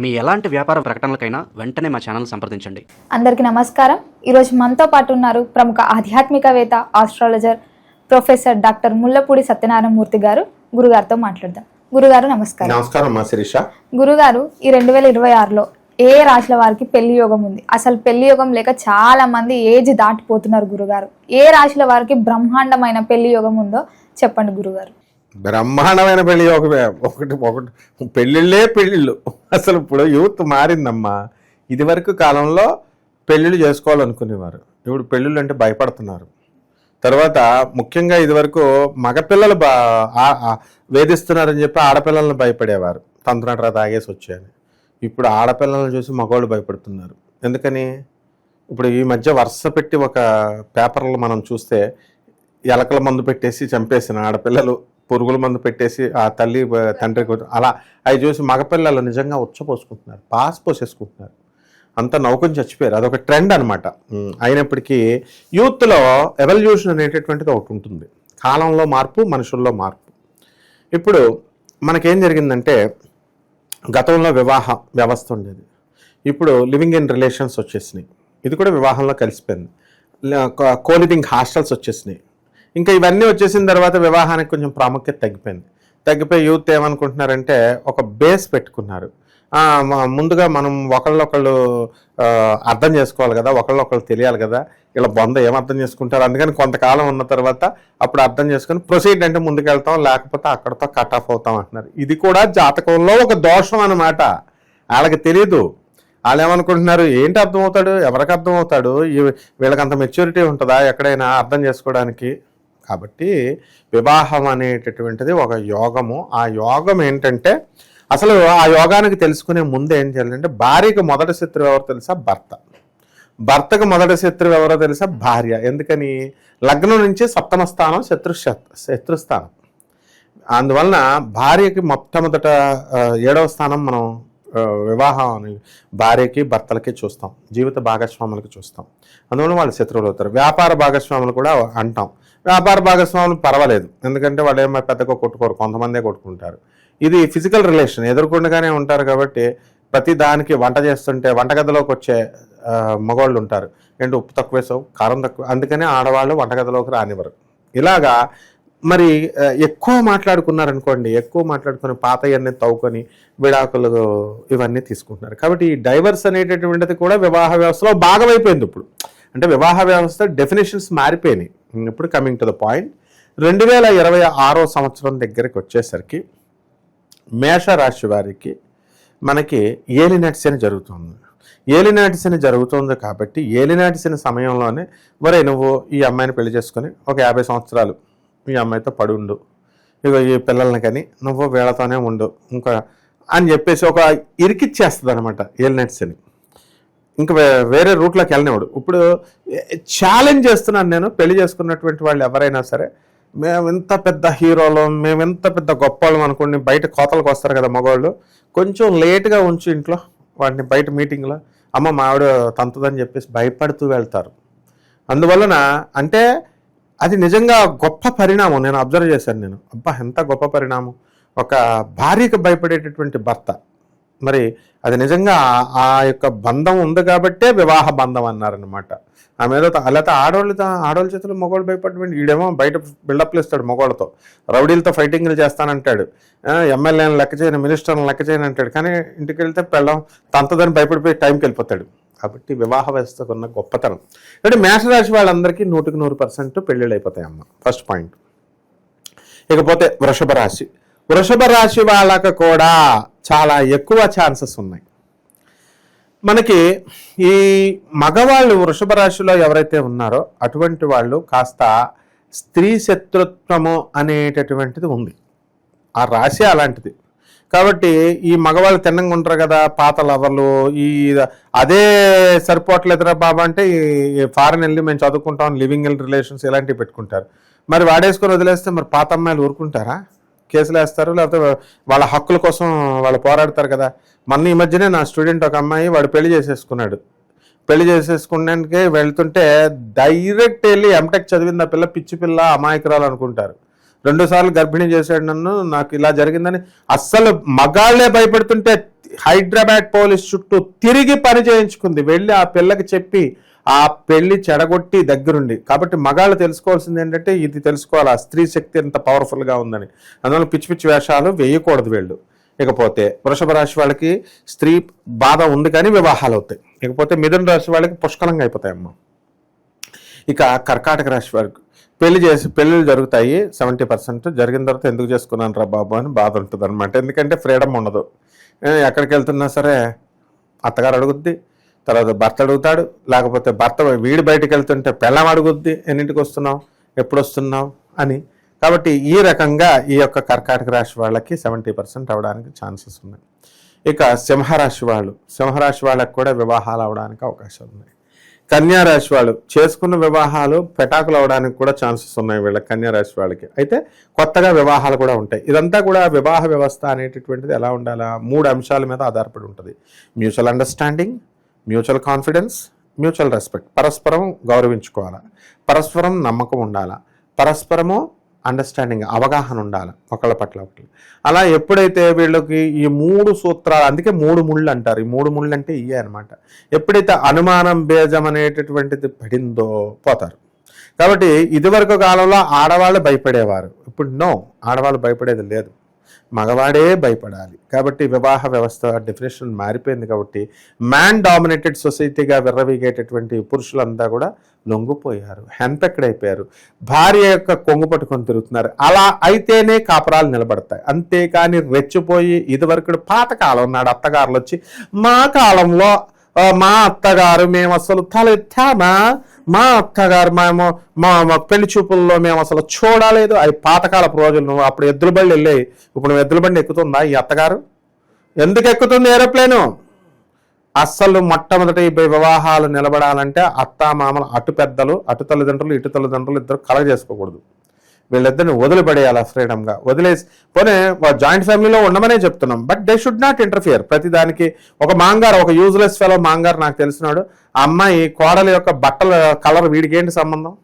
మీ ఎలాంటి వ్యాపార ప్రకటనలకైనా వెంటనే మా ఛానల్ సంప్రదించండి. అందరికీ నమస్కారం. ఈరోజు మనతో పాటు ఉన్నారు ప్రముఖ ఆధ్యాత్మికవేత్త astrologer professor doctor Mullapudi Satyanarayana Murthy garu. గురుగారితో మాట్లాడదాం. గురుగారు నమస్కారం. నమస్కారం మా శిరీష. గురుగారు ఈ రెండు వేల ఇరవై ఆరులో ఏ రాశుల వారికి పెళ్ళి యోగం ఉంది? అసలు పెళ్ళి యోగం లేక చాలా మంది ఏజ్ దాటిపోతున్నారు గురుగారు. ఏ రాశుల వారికి బ్రహ్మాండమైన పెళ్ళి యోగం ఉందో చెప్పండి గురుగారు. బ్రహ్మాండమైన పెళ్ళి ఒక ఒకటి ఒకటి పెళ్ళిళ్ళే పెళ్ళిళ్ళు. అసలు ఇప్పుడు యూత్ మారిందమ్మా. ఇదివరకు కాలంలో పెళ్ళిళ్ళు చేసుకోవాలనుకునేవారు. ఇప్పుడు పెళ్ళిళ్ళు అంటే భయపడుతున్నారు. తర్వాత ముఖ్యంగా ఇదివరకు మగపిల్లలు బా వేధిస్తున్నారని చెప్పి ఆడపిల్లలను భయపడేవారు. తంత్రనట్రా తాగేసి వచ్చాయని ఇప్పుడు ఆడపిల్లలను చూసి మగవాళ్ళు భయపడుతున్నారు. ఎందుకని? ఇప్పుడు ఈ మధ్య వరుస పెట్టి ఒక పేపర్లు మనం చూస్తే ఎలకల మందు పెట్టేసి చంపేసిన ఆడపిల్లలు పురుగుల మందు పెట్టేసి ఆ తల్లి తండ్రి అలా అవి చూసి మగపిల్లలు నిజంగా ఉచ్చపోసుకుంటున్నారు పాస్ పోసేసుకుంటున్నారు. అంత నౌకని చచ్చిపోయారు. అదొక ట్రెండ్ అనమాట అయినప్పటికీ యూత్లో ఎవల్యూషన్ అనేటటువంటిది ఒకటి ఉంటుంది. కాలంలో మార్పు మనుషుల్లో మార్పు. ఇప్పుడు మనకేం జరిగిందంటే గతంలో వివాహ వ్యవస్థ ఉండేది. ఇప్పుడు లివింగ్ ఇన్ రిలేషన్స్ వచ్చేసినాయి. ఇది కూడా వివాహంలో కలిసిపోయింది. కోలివింగ్ హాస్టల్స్ వచ్చేసినాయి. ఇంకా ఇవన్నీ వచ్చేసిన తర్వాత వివాహానికి కొంచెం ప్రాముఖ్యత తగ్గిపోయింది. తగ్గిపోయి యూత్ ఏమనుకుంటున్నారంటే ఒక బేస్ పెట్టుకున్నారు. ముందుగా మనం ఒకళ్ళొకళ్ళు అర్థం చేసుకోవాలి కదా ఒకళ్ళొకళ్ళు తెలియాలి కదా ఇలా బొంద ఏం అర్థం చేసుకుంటారు? అందుకని కొంతకాలం ఉన్న తర్వాత అప్పుడు అర్థం చేసుకుని ప్రొసీడ్ అంటే ముందుకెళ్తాం లేకపోతే అక్కడతో కట్ ఆఫ్ అవుతాం అంటున్నారు. ఇది కూడా జాతకంలో ఒక దోషం అన్నమాట. వాళ్ళకి తెలియదు వాళ్ళు ఏమనుకుంటున్నారు ఏంటి అర్థమవుతాడు? ఎవరికి అర్థమవుతాడు? వీళ్ళకి అంత మెచ్యూరిటీ ఉంటుందా? ఎక్కడైనా అర్థం చేసుకోవడానికి? కాబట్టి వివాహం అనేటటువంటిది ఒక యోగము. ఆ యోగం ఏంటంటే అసలు ఆ యోగానికి తెలుసుకునే ముందు ఏం చేయాలంటే భార్యకు మొదటి శత్రువు ఎవరు తెలుసా? భర్త. భర్తకు మొదటి శత్రువు ఎవరో తెలుసా? భార్య. ఎందుకని? లగ్నం నుంచి సప్తమ స్థానం శత్రు శత్రుస్థానం అందువలన భార్యకి మొట్టమొదట ఏడవ స్థానం మనం వివాహం అని భార్యకి భర్తలకి చూస్తాం. జీవిత భాగస్వాములకి చూస్తాం. అందువల్ల వాళ్ళు శత్రువులు అవుతారు. వ్యాపార భాగస్వాములు కూడా అంటాం. వ్యాపార భాగస్వాములు పర్వాలేదు. ఎందుకంటే వాళ్ళు ఏమో పెద్దగా కొట్టుకోరు. కొంతమందే కొట్టుకుంటారు. ఇది ఫిజికల్ రిలేషన్ ఎదుర్కొండగానే ఉంటారు కాబట్టి ప్రతి దానికి వంట చేస్తుంటే వంటగదిలోకి వచ్చే మగవాళ్ళు ఉంటారు. ఏంటి ఉప్పు తక్కువ వేసావు? కారం తక్కువ. అందుకనే ఆడవాళ్ళు వంటగదిలోకి రానివ్వరు. ఇలాగా మరి ఎక్కువ మాట్లాడుకున్నారనుకోండి ఎక్కువ మాట్లాడుకుని పాతయన్ని తవ్వుకొని విడాకులు ఇవన్నీ తీసుకుంటున్నారు. కాబట్టి ఈ డైవర్స్ అనేటటువంటిది కూడా వివాహ వ్యవస్థలో భాగమైపోయింది ఇప్పుడు. అంటే వివాహ వ్యవస్థ డెఫినేషన్స్ మారిపోయినాయి. ఇప్పుడు కమింగ్ టు ద పాయింట్ రెండు వేల ఇరవై ఆరో సంవత్సరం దగ్గరికి వచ్చేసరికి మేషరాశి వారికి మనకి ఏలినాటి శని జరుగుతుంది. ఏలినాటి శని జరుగుతుంది కాబట్టి ఏలినాటి శని సమయంలోనే మరే నువ్వు ఈ అమ్మాయిని పెళ్ళి చేసుకొని ఒక యాభై సంవత్సరాలు ఈ అమ్మాయితో పడి ఉండు. ఇక ఈ పిల్లల్ని కానీ నువ్వు వీళ్ళతోనే ఉండు. ఇంకా అని చెప్పేసి ఒక ఇరికిచ్చేస్తుంది అనమాట ఏలినాటి శని ఇంకా వే- వేరే రూట్లోకి వెళ్ళినవాడు ఇప్పుడు ఛాలెంజ్ చేస్తున్నాను నేను పెళ్ళి చేసుకున్నటువంటి వాళ్ళు ఎవరైనా సరే మేము ఎంత పెద్ద హీరోలు మేము ఎంత పెద్ద గొప్ప వాళ్ళం అనుకోండి బయట కోతలకు వస్తారు కదా మగవాళ్ళు కొంచెం లేట్గా ఉంచి ఇంట్లో వాటిని బయట మీటింగ్లో అమ్మ మా ఆవిడ తంతుదని చెప్పేసి భయపడుతూ వెళ్తారు. అందువలన అంటే అది నిజంగా గొప్ప పరిణామం నేను అబ్జర్వ్ చేశాను నేను. అబ్బా ఎంత గొప్ప పరిణామం. ఒక భార్యకు భయపడేటటువంటి భర్త. మరి అది నిజంగా ఆ- యొక్క బంధం ఉంది కాబట్టే వివాహ బంధం అన్నారనమాట ఆమె ఏదో త- లేకపోతే ఆడవాళ్ళు ఆడవాళ్ళ చేతులు మగవాళ్ళు భయపడటువంటి వీడేమో బయట బిల్డప్లు ఇస్తాడు మగవాళ్ళతో రౌడీలతో ఫైటింగ్లు చేస్తానంటాడు. ఎమ్మెల్యేని లెక్క చేయను మినిస్టర్ని లెక్క చేయను అంటాడు. కానీ ఇంటికి వెళ్తే పెళ్ళం తంతదని భయపడిపోయి టైంకి వెళ్ళిపోతాడు. కాబట్టి వివాహ వ్యవస్థకు ఉన్న గొప్పతనం. అంటే మేషరాశి వాళ్ళందరికీ నూటికి నూరు పర్సెంట్ పెళ్ళిళ్ళు అయిపోతాయి అమ్మ ఫస్ట్ పాయింట్. ఇకపోతే వృషభ రాశి. వృషభ రాశి వాళ్ళకు కూడా చాలా ఎక్కువ ఛాన్సెస్ ఉన్నాయి. మనకి ఈ మగవాళ్ళు వృషభ రాశిలో ఎవరైతే ఉన్నారో అటువంటి వాళ్ళు కాస్త స్త్రీ శత్రుత్వము అనేటటువంటిది ఉంది. ఆ రాశి అలాంటిది. కాబట్టి ఈ మగవాళ్ళు తిన్నంగా ఉంటారు కదా పాత లవర్లు ఈ అదే సరిపోవట్లేదురా బాబా అంటే ఈ ఫారెన్ వెళ్ళి మేము చదువుకుంటాం లివింగ్ ఇన్ రిలేషన్స్ ఇలాంటివి పెట్టుకుంటారు. మరి వాడేసుకొని వదిలేస్తే మరి పాత అమ్మాయిలు ఊరుకుంటారా? కేసులు వేస్తారు లేకపోతే వాళ్ళ హక్కుల కోసం వాళ్ళు పోరాడతారు కదా. మొన్న ఈ మధ్యనే నా స్టూడెంట్ ఒక అమ్మాయి వాడు పెళ్ళి చేసేసుకున్నాడు. పెళ్ళి చేసేసుకున్నానికి వెళ్తుంటే డైరెక్ట్ వెళ్ళి ఎంటెక్ చదివింది ఆ పిల్ల పిచ్చి పిల్ల అమాయకురాలు అనుకుంటారు. రెండు గర్భిణీ చేశాడు నన్ను నాకు ఇలా జరిగిందని అస్సలు మగాళ్ళే భయపెడుతుంటే హైదరాబాద్ పోలీస్ చుట్టూ తిరిగి పని చేయించుకుంది. వెళ్ళి ఆ పిల్లకి చెప్పి ఆ పెళ్ళి చెడగొట్టి దగ్గరుండి. కాబట్టి మగాళ్ళు తెలుసుకోవాల్సింది ఏంటంటే ఇది తెలుసుకోవాలి. ఆ స్త్రీ శక్తి ఎంత పవర్ఫుల్గా ఉందని. అందువల్ల పిచ్చి పిచ్చి వేషాలు వేయకూడదు వీళ్ళు. ఇకపోతే వృషభ రాశి వాళ్ళకి స్త్రీ బాధ ఉంది కానీ వివాహాలు అవుతాయి. ఇకపోతే మిథున రాశి వాళ్ళకి పుష్కలంగా అయిపోతాయి అమ్మ ఇక కర్కాటక రాశి వారికి పెళ్ళి చేసి పెళ్ళిళ్ళు జరుగుతాయి. సెవెంటీ పర్సెంట్ జరిగిన తర్వాత ఎందుకు చేసుకున్నాను రా బాబు అని బాధ ఉంటుంది అనమాట ఎందుకంటే ఫ్రీడమ్ ఉండదు. ఎక్కడికి వెళ్తున్నా సరే అత్తగారు అడుగుద్ది తర్వాత భర్త అడుగుతాడు లేకపోతే భర్త వీడి బయటికి వెళ్తుంటే పెళ్ళం అడుగుద్ది ఎన్నింటికి వస్తున్నావు? ఎప్పుడు వస్తున్నావు? అని. కాబట్టి ఈ రకంగా ఈ యొక్క కర్కాటక రాశి వాళ్ళకి సెవెంటీ పర్సెంట్ అవడానికి ఛాన్సెస్ ఉన్నాయి. ఇక సింహరాశి వాళ్ళు సింహరాశి వాళ్ళకి కూడా వివాహాలు అవడానికి అవకాశాలు ఉన్నాయి. కన్యారాశి వాళ్ళు చేసుకున్న వివాహాలు పెటాకులు అవడానికి కూడా ఛాన్సెస్ ఉన్నాయి వీళ్ళ కన్యా రాశి వాళ్ళకి. అయితే కొత్తగా వివాహాలు కూడా ఉంటాయి. ఇదంతా కూడా వివాహ వ్యవస్థ అనేటటువంటిది ఎలా ఉండాలా? మూడు అంశాల మీద ఆధారపడి ఉంటుంది. Mutual understanding mutual confidence mutual respect. పరస్పరం గౌరవించుకోవాలా? పరస్పరం నమ్మకం ఉండాలా? పరస్పరము అండర్స్టాండింగ్ అవగాహన ఉండాలి? ఒకళ్ళ పట్ల ఒకళ్ళు. అలా ఎప్పుడైతే వీళ్ళకి ఈ మూడు సూత్రాలు అందుకే మూడు ముళ్ళు అంటారు. ఈ మూడు ముళ్ళు అంటే ఇయే అనమాట ఎప్పుడైతే అనుమానం బేజం అనేటటువంటిది పడిందో పోతారు. కాబట్టి ఇదివరకు కాలంలో ఆడవాళ్ళు భయపడేవారు. ఇప్పుడు నో ఆడవాళ్ళు భయపడేది లేదు. మగవాడే భయపడాలి. కాబట్టి వివాహ వ్యవస్థ డెఫినేషన్ మారిపోయింది కాబట్టి మ్యాన్ డామినేటెడ్ సొసైటీగా విర్రవీగేటటువంటి పురుషులంతా కూడా లొంగిపోయారు. హెంపెక్కడైపోయారు భార్య యొక్క కొంగు పట్టుకొని తిరుగుతున్నారు. అలా అయితేనే కాపురాలు నిలబడతాయి. అంతేకాని రెచ్చిపోయి ఇదివరకు పాతకాలం నాడు అత్తగారులు వచ్చి మా కాలంలో మా అత్తగారు మేము అసలు తలెత్తామా? మా అత్తగారు మేము మా పెళ్ళి చూపుల్లో మేము అసలు చూడలేదు. అవి పాతకాలపు రోజులు. అప్పుడు ఎద్దుల బండి వెళ్ళాయి ఇప్పుడు ఎద్దుల బండి ఎక్కుతుందా ఈ అత్తగారు? ఎందుకు ఎక్కుతుంది ఏరోప్లేను? అస్సలు మొట్టమొదటి వివాహాలు నిలబడాలంటే అత్త మామలు అటు పెద్దలు అటు తల్లిదండ్రులు ఇటు తల్లిదండ్రులు ఇద్దరు కలగ చేసుకోకూడదు. వీళ్ళిద్దరిని వదిలిపడేయాలి ఫ్రీడమ్గా. వదిలేసి పోనీ జాయింట్ ఫ్యామిలీలో ఉండమనే చెప్తున్నాం. But they should not interfere. ప్రతిదానికి ఒక మాంగారు ఒక యూజ్లెస్ ఫెలో మాంగారు నాకు తెలిసినాడు. ఆ అమ్మాయి కోడల యొక్క బట్టల కలర్ వీడికి ఏంటి సంబంధం?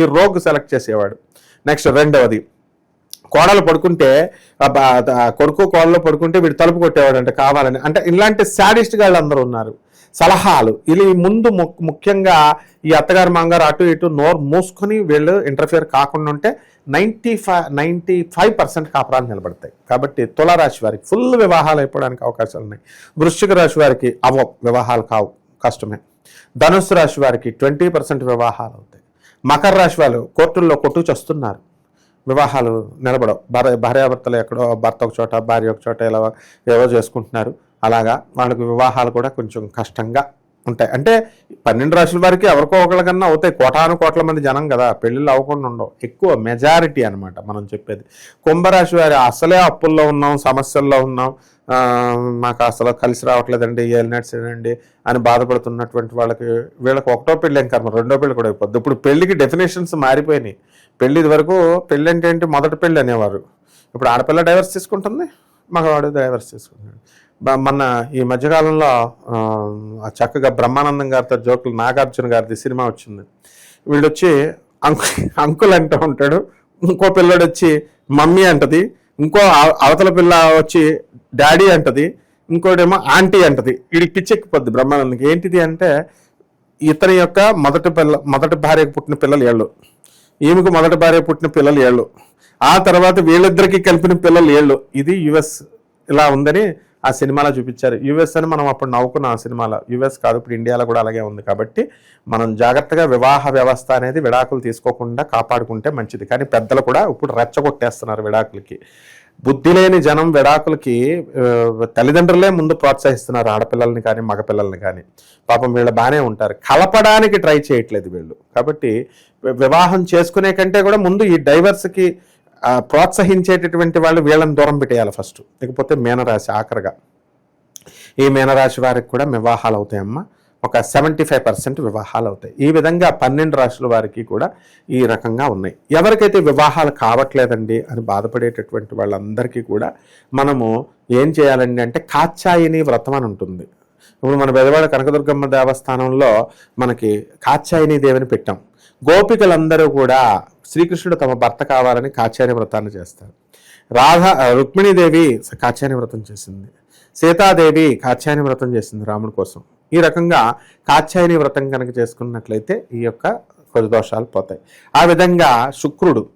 ఈ రోగ్ సెలెక్ట్ చేసేవాడు. నెక్స్ట్ రెండవది. కోడలు పడుకుంటే కొడుకు కోడలు పడుకుంటే వీడు తలుపు కొట్టేవాడు అంటే కావాలని. అంటే ఇలాంటి శాడిస్ట్ గాళ్ళు అందరూ ఉన్నారు. సలహాలు. ఇది ముందు ము- ముఖ్యంగా ఈ అత్తగారు మాంగారు అటు ఇటు నోరు మూసుకొని వీళ్ళు ఇంటర్ఫియర్ కాకుండా ఉంటే ninety five ninety five percent కాపురాలు నిలబడతాయి. కాబట్టి తులారాశి వారికి ఫుల్ వివాహాలు అయిపోవడానికి అవకాశాలు ఉన్నాయి. వృశ్చిక రాశి వారికి అవ వివాహాలు కావు కష్టమే. ధనుసు రాశి వారికి ట్వంటీ పర్సెంట్ వివాహాలు అవుతాయి. మకర రాశి వాళ్ళు కోర్టుల్లో కొట్టు చస్తున్నారు. వివాహాలు నిలబడవు. భార్య భార్యాభర్తలు ఎక్కడో భర్త ఒక చోట భార్య ఒక చోట ఇలా ఏవో చేసుకుంటున్నారు. అలాగా వాళ్ళకి వివాహాలు కూడా కొంచెం కష్టంగా ఉంటాయి. అంటే పన్నెండు రాశుల వారికి ఎవరికో ఒకరికన్నా అవుతాయి. కోటాను కోట్ల మంది జనం కదా. పెళ్ళిళ్ళు అవ్వకుండా ఉండవు. ఎక్కువ మెజారిటీ అనమాట మనం చెప్పేది. కుంభరాశి వారి అసలే అప్పుల్లో ఉన్నాం సమస్యల్లో ఉన్నాం. మాకు అసలు కలిసి రావట్లేదండి ఏలినట్స్ అండి అని బాధపడుతున్నటువంటి వాళ్ళకి వీళ్ళకి ఒకటో పెళ్ళి ఏం కర్మ? రెండో పెళ్ళి కూడా అయిపోద్ది. ఇప్పుడు పెళ్ళికి డెఫినేషన్స్ మారిపోయినాయి. పెళ్ళి వరకు పెళ్ళి అంటే ఏంటి? మొదటి పెళ్ళి అనేవారు. ఇప్పుడు ఆడపిల్ల డైవర్స్ తీసుకుంటుంది మగవాడు డైవర్స్ తీసుకుంటాడు. మొన్న ఈ మధ్యకాలంలో చక్కగా బ్రహ్మానందం గారితో జోకులు నాగార్జున గారిది సినిమా వచ్చింది. వీళ్ళు వచ్చి అంకు అంకుల్ అంటూ ఉంటాడు ఇంకో పిల్లడు వచ్చి మమ్మీ అంటది ఇంకో అవతల పిల్ల వచ్చి డాడీ అంటది ఇంకోటేమో ఆంటీ అంటది. వీడికి పిచ్చెక్కిపోద్ది బ్రహ్మానందకి ఏంటిది అంటే ఇతని యొక్క మొదటి పిల్ల మొదటి భార్యకు పుట్టిన పిల్లలు ఏళ్ళు. ఈమెకు మొదటి భార్య పుట్టిన పిల్లలు ఏళ్ళు. ఆ తర్వాత వీళ్ళిద్దరికీ కలిపిన పిల్లలు ఏళ్ళు. ఇది యుఎస్ ఇలా ఉందని ఆ సినిమాలో చూపించారు. యుఎస్ అని మనం అప్పుడు నవ్వుకున్నాం ఆ సినిమాలో. యుఎస్ కాదు ఇప్పుడు ఇండియాలో కూడా అలాగే ఉంది కాబట్టి మనం జాగ్రత్తగా వివాహ వ్యవస్థ అనేది విడాకులు తీసుకోకుండా కాపాడుకుంటే మంచిది. కానీ పెద్దలు కూడా ఇప్పుడు రెచ్చగొట్టేస్తున్నారు విడాకులకి. బుద్ధి లేని జనం విడాకులకి తల్లిదండ్రులే ముందు ప్రోత్సహిస్తున్నారు ఆడపిల్లల్ని కానీ మగపిల్లల్ని కానీ. పాపం వీళ్ళు బాగానే ఉంటారు. కలపడానికి ట్రై చేయట్లేదు వీళ్ళు. కాబట్టి వివాహం చేసుకునే కంటే కూడా ముందు ఈ డైవర్స్కి ప్రోత్సహించేటటువంటి వాళ్ళు వీళ్ళని దూరం పెట్టేయాలి ఫస్ట్. లేకపోతే మీనరాశి ఆఖరిగా. ఈ మీనరాశి వారికి కూడా వివాహాలు అవుతాయమ్మా. ఒక సెవెంటీ ఫైవ్ పర్సెంట్ వివాహాలు అవుతాయి. ఈ విధంగా పన్నెండు రాశుల వారికి కూడా ఈ రకంగా ఉన్నాయి. ఎవరికైతే వివాహాలు కావట్లేదండి అని బాధపడేటటువంటి వాళ్ళందరికీ కూడా మనము ఏం చేయాలండి అంటే కాచాయిని వ్రతం అని ఉంటుంది. ఇప్పుడు మన బెదవాడ కనకదుర్గమ్మ దేవస్థానంలో మనకి కాచాయిని దేవిని పెట్టాం. గోపికలందరూ కూడా శ్రీకృష్ణుడు తమ భర్త కావాలని కాచార్య వ్రతాన్ని చేస్తారు. రాధ రుక్మిణీదేవి కాచార్య వ్రతం చేసింది. సీతాదేవి కాచాయని వ్రతం చేసింది రాముడి కోసం. ఈ రకంగా కాత్యాయని వ్రతం కనుక చేసుకున్నట్లయితే ఈ యొక్క కొద్ది దోషాలు పోతాయి. ఆ విధంగా శుక్రుడు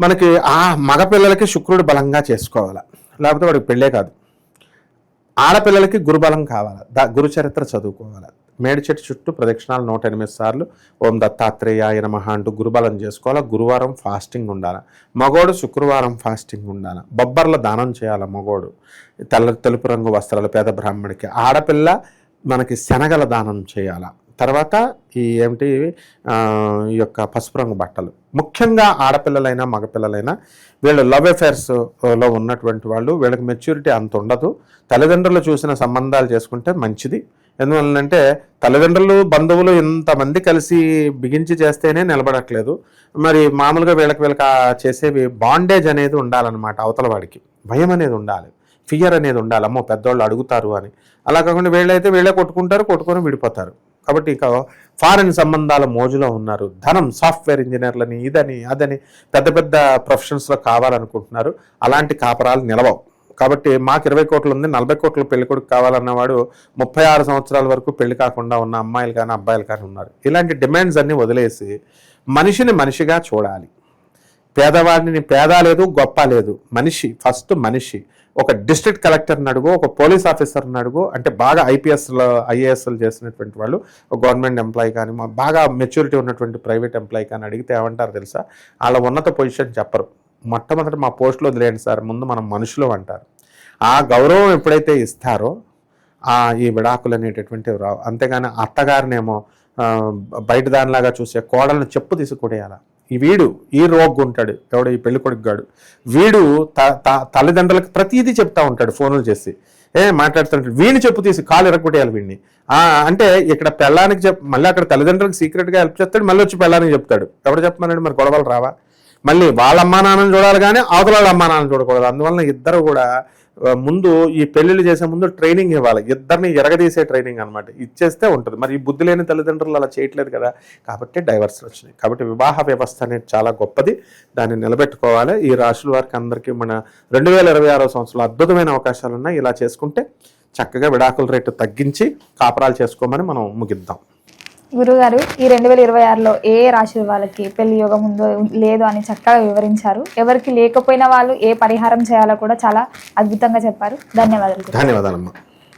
మనకి ఆ మగపిల్లలకి శుక్రుడు బలంగా చేసుకోవాలి. లేకపోతే వాడికి పెళ్ళే కాదు. ఆడపిల్లలకి గురుబలం కావాలి. దా గురు చరిత్ర చదువుకోవాలి. మేడి చెట్టు చుట్టూ ప్రదక్షిణాలు నూట ఎనిమిది సార్లు. ఓం దత్తాత్రేయాయ నమః అంటూ గురుబలం చేసుకోవాలి? గురువారం ఫాస్టింగ్ ఉండాలి? మగోడు శుక్రవారం ఫాస్టింగ్ ఉండాలి? బొబ్బర్ల దానం చేయాలి మగోడు? తెల్ల తెలుపు రంగు వస్త్రాలు పేద బ్రాహ్మడికి ఆడపిల్ల మనకి శనగల దానం చేయాలి? తర్వాత ఈ ఏమిటి? ఈ యొక్క పసుపు రంగు బట్టలు. ముఖ్యంగా ఆడపిల్లలైనా మగపిల్లలైనా వీళ్ళు లవ్ అఫేర్స్లో ఉన్నటువంటి వాళ్ళు వీళ్ళకి మెచ్యూరిటీ అంత ఉండదు. తల్లిదండ్రులు చూసిన సంబంధాలు చేసుకుంటే మంచిది. ఎందువల్లంటే తల్లిదండ్రులు బంధువులు ఇంతమంది కలిసి బిగించి చేస్తేనే నిలబడట్లేదు. మరి మామూలుగా వీళ్ళకి వీళ్ళకి చేసేవి బాండేజ్ అనేది ఉండాలన్నమాట అవతల వాడికి. భయం అనేది ఉండాలి. ఫియర్ అనేది ఉండాలి. అమ్మో పెద్దవాళ్ళు అడుగుతారు అని. అలా కాకుండా వీళ్ళైతే వీళ్ళే కొట్టుకుంటారు కొట్టుకొని విడిపోతారు. కాబట్టి ఇక ఫారెన్ సంబంధాల మోజులో ఉన్నారు. ధనం సాఫ్ట్వేర్ ఇంజనీర్లని ఇదని అదని పెద్ద పెద్ద ప్రొఫెషన్స్లో కావాలనుకుంటున్నారు. అలాంటి కాపరాలు నిలవవు. కాబట్టి మాకు ఇరవై కోట్లు ఉంది నలభై కోట్ల పెళ్ళి కొడుకు కావాలన్నవాడు ముప్పై ఆరు సంవత్సరాల వరకు పెళ్ళి కాకుండా ఉన్న అమ్మాయిలు కానీ అబ్బాయిలు కానీ ఉన్నారు. ఇలాంటి డిమాండ్స్ అన్ని వదిలేసి మనిషిని మనిషిగా చూడాలి. పేదవాడిని పేద లేదు గొప్ప లేదు. మనిషి ఫస్ట్ మనిషి. ఒక డిస్ట్రిక్ట్ కలెక్టర్ని అడుగు ఒక పోలీస్ ఆఫీసర్ని అడుగు అంటే బాగా ఐపీఎస్లో ఐఏఎస్లు చేసినటువంటి వాళ్ళు ఒక గవర్నమెంట్ ఎంప్లాయీ కానీ బాగా మెచ్యూరిటీ ఉన్నటువంటి ప్రైవేట్ ఎంప్లాయీ కానీ అడిగితే ఏమంటారు తెలుసా? వాళ్ళ ఉన్నత పొజిషన్ చెప్పరు. మొట్టమొదటి మా పోస్టులో వదిలేయండి సార్ ముందు మనం మనుషులు అంటారు. ఆ గౌరవం ఎప్పుడైతే ఇస్తారో ఆ ఈ విడాకులు అనేటటువంటివి రావు. అంతేగాని అత్తగారినేమో బయట దానిలాగా చూసే కోడలను చెప్పు తీసుకుడేయాల ఈ వీడు ఈ రోగ్గు ఉంటాడు ఎవడు ఈ పెళ్ళి కొడుకుగాడు. వీడు త- త- తల్లిదండ్రులకు ప్రతిదీ చెప్తా ఉంటాడు ఫోన్లు చేసి. ఏ మాట్లాడుతుంటాడు వీడిని చెప్పు తీసి కాలు ఎరగొట్టేయాలి వీడిని అంటే ఇక్కడ పెళ్ళానికి చెప్ మళ్ళీ అక్కడ తల్లిదండ్రులకు సీక్రెట్గా హెల్ప్ చేస్తాడు మళ్ళీ వచ్చి పెళ్ళానికి చెప్తాడు. ఎవడు చెప్పమన్నాడు? మరి గొడవలు రావా? మళ్ళీ వాళ్ళ అమ్మా నాన్నని చూడాలి కానీ అవతల వాళ్ళ అమ్మా నాన్నని చూడకూడదు. అందువలన ఇద్దరు కూడా ముందు ఈ పెళ్ళిళ్ళు చేసే ముందు ట్రైనింగ్ ఇవ్వాలి. ఇద్దరిని ఎరగదీసే ట్రైనింగ్ అనమాట ఇచ్చేస్తే ఉంటుంది. మరి ఈ బుద్ధి లేని తల్లిదండ్రులు అలా చేయట్లేదు కదా కాబట్టి డైవర్స్ వచ్చినాయి. కాబట్టి వివాహ వ్యవస్థ అనేది చాలా గొప్పది. దాన్ని నిలబెట్టుకోవాలి. ఈ రాశుల వారికి అందరికీ మన రెండు వేల ఇరవై ఆరో సంవత్సరంలో అద్భుతమైన అవకాశాలు ఉన్నాయి ఇలా చేసుకుంటే చక్కగా విడాకుల రేటు తగ్గించి కాపరాలు చేసుకోమని మనం ముగిద్దాం. గురుగారు ఈ రెండు వేల ఇరవై ఆరులో ఏ ఏ వాళ్ళకి పెళ్ళి యోగం ఉందో లేదో అని చక్కగా వివరించారు. ఎవరికి లేకపోయిన వాళ్ళు ఏ పరిహారం చేయాలో కూడా చాలా అద్భుతంగా చెప్పారు. ధన్యవాదాలు ధన్యవాదాలమ్మా.